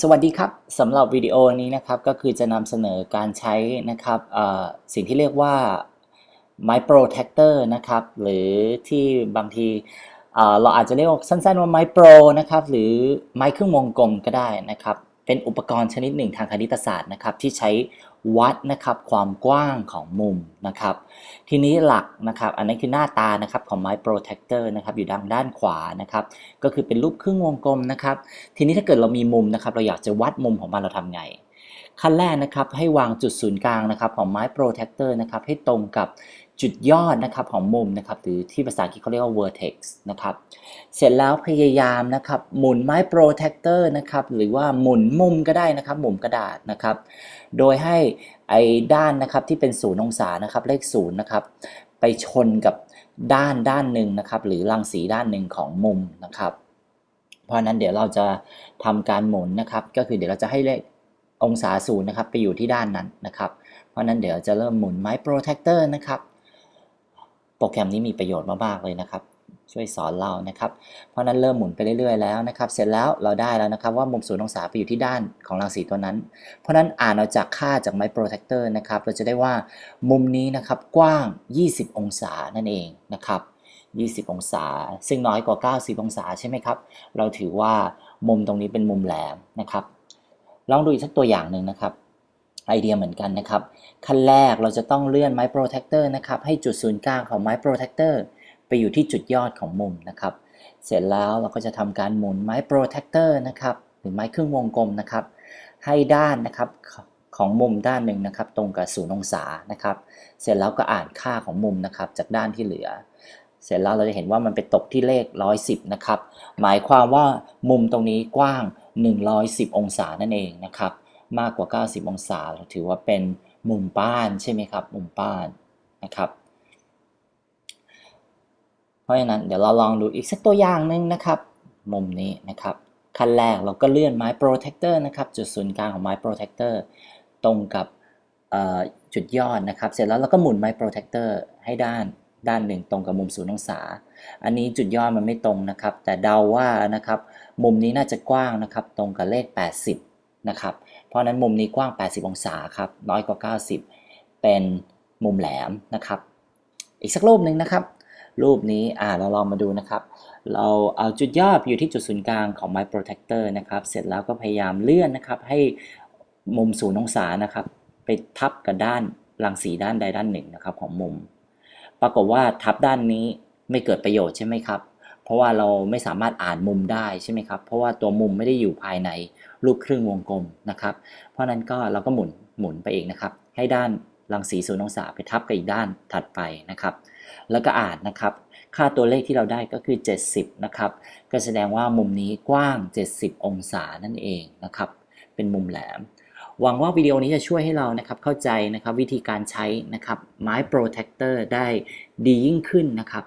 สวัสดีครับสำหรับวิดีโอนี้นะครับก็คือจะนำเสนอการใช้นะครับสิ่งที่เรียกว่า My Protector นะครับหรือที่บางทีเราอาจจะเรียกสั้นๆว่า My Pro นะครับหรือไม้เครื่องวงกลมก็ได้นะครับเป็นอุปกรณ์ชนิดหนึ่งทางคณิตศาสตร์นะครับที่ใช้ วัดนะครับความกว้างของมุมนะครับ ทีนี้หลักนะครับ อันนี้คือหน้าตานะครับของ My Protector นะครับอยู่ด้านด้านขวานะครับ ก็คือเป็นรูปครึ่งวงกลมนะครับ ทีนี้ถ้าเกิดเรามีมุมนะครับ เราอยากจะวัดมุมของมันเราทำไง ขั้นแรกนะครับให้วางจุดศูนย์กลางนะครับของ My Protector นะครับให้ตรงกับจุดยอดนะครับของมุมนะครับหรือที่ภาษาอังกฤษเขาเรียกว่า vertex นะครับเสร็จแล้วพยายามนะครับหมุน My Protector นะครับหรือว่าหมุนมุมก็ได้นะครับหมุนกระดาษนะครับโดยให้ไอ้ด้านนะครับที่เป็นศูนย์องศานะครับเลขศูนย์นะครับไปชนกับด้านด้านหนึ่งนะครับหรือรังสีด้านหนึ่งของมุมนะครับเพราะฉะนั้นเดี๋ยวเราจะทำการหมุนนะครับก็คือเดี๋ยวเราจะให้เลข องศาศูนย์นะครับไปอยู่ที่ด้านนั้นนะครับ เพราะนั้นเดี๋ยวจะเริ่มหมุนไม้ protector นะครับ โปรแกรมนี้มีประโยชน์มากๆเลยนะครับ ช่วยสอนเรานะครับ เพราะนั้นเริ่มหมุนไปเรื่อยๆแล้วนะครับ เสร็จแล้วเราได้แล้วนะครับ ว่ามุมศูนย์องศาไปอยู่ที่ด้านของรังสีตัวนั้น เพราะนั้นอ่านเอาจากค่าจากไม้ protector นะครับ เราจะได้ว่ามุมนี้นะครับกว้าง 20 องศานั่นเองนะครับ20 องศา ซึ่งน้อยกว่า 90 องศาใช่ไหมครับ เราถือว่ามุมตรงนี้เป็นมุมแหลมนะครับ ลองดูอีกสักตัวอย่างหนึ่งนะครับไอเดียเหมือนกันนะครับ ขั้นแรกเราจะต้องเลื่อนไม้ protector นะครับให้จุดศูนย์กลางของไม้ protector ไปอยู่ที่จุดยอดของมุมนะครับ เสร็จแล้วเราก็จะทำการหมุนไม้ protector นะครับหรือไม้ครึ่งวงกลมนะครับ ให้ด้านนะครับของมุมด้านหนึ่งนะครับ ตรงกับศูนย์องศานะครับ เสร็จแล้วก็อ่านค่าของมุมนะครับจากด้านที่เหลือ เสร็จแล้วเราจะเห็นว่ามันไปตกที่เลข 110 นะครับ หมายความว่ามุมตรงนี้กว้าง 110 องศานั่นเองนะครับ มากกว่า 90 องศาเราถือว่าเป็นมุมป้านใช่ไหมครับ มุมป้านนะครับ เพราะฉะนั้นเดี๋ยวเราลองดูอีกสักตัวอย่างหนึ่งนะครับ มุมนี้นะครับขั้นแรกเราก็เลื่อนไม้ protector นะครับ จุดศูนย์กลางของไม้ protector ตรงกับจุดยอดนะครับ เสร็จแล้วเราก็หมุนไม้ protector ให้ด้าน ด้านหนึ่งตรงกับมุมศูนย์องศา อันนี้จุดยอดมันไม่ตรงนะครับ แต่เดาว่านะครับมุมนี้น่าจะกว้างนะครับตรงกับเลข 80นะครับเพราะนั้นมุมนี้กว้าง 80 องศาครับน้อยกว่า 90 เป็นมุมแหลมนะครับ อีกสักรูปหนึ่งนะครับ รูปนี้อ่าเราลองมาดูนะครับ เราเอาจุดยอดอยู่ที่จุดศูนย์กลางของ My Protector นะครับ เสร็จแล้วก็พยายามเลื่อนนะครับให้มุมศูนย์องศานะครับ ไปทับกับด้านรังสีด้านใดด้านหนึ่งนะครับของมุม ปรากฏว่าทับด้านนี้ไม่เกิดประโยชน์ใช่ไหมครับ เพราะว่าเราไม่สามารถอ่านมุมได้ใช่ไหมครับ เพราะว่าตัวมุมไม่ได้อยู่ภายในรูปครึ่งวงกลมนะครับ เพราะนั้นก็เราก็หมุนหมุนไปเองนะครับ ให้ด้านรังสีศูนย์องศาไปทับกับอีกด้านถัดไปนะครับ แล้วก็อ่านนะครับ ค่าตัวเลขที่เราได้ก็คือ 70 นะครับ ก็แสดงว่ามุมนี้กว้าง 70 องศานั่นเองนะครับ เป็นมุมแหลม หวังว่าวิดีโอนี้จะช่วยให้เรานะครับเข้าใจนะครับวิธีการใช้นะครับไม้โปรเทคเตอร์ได้ดียิ่งขึ้นนะครับ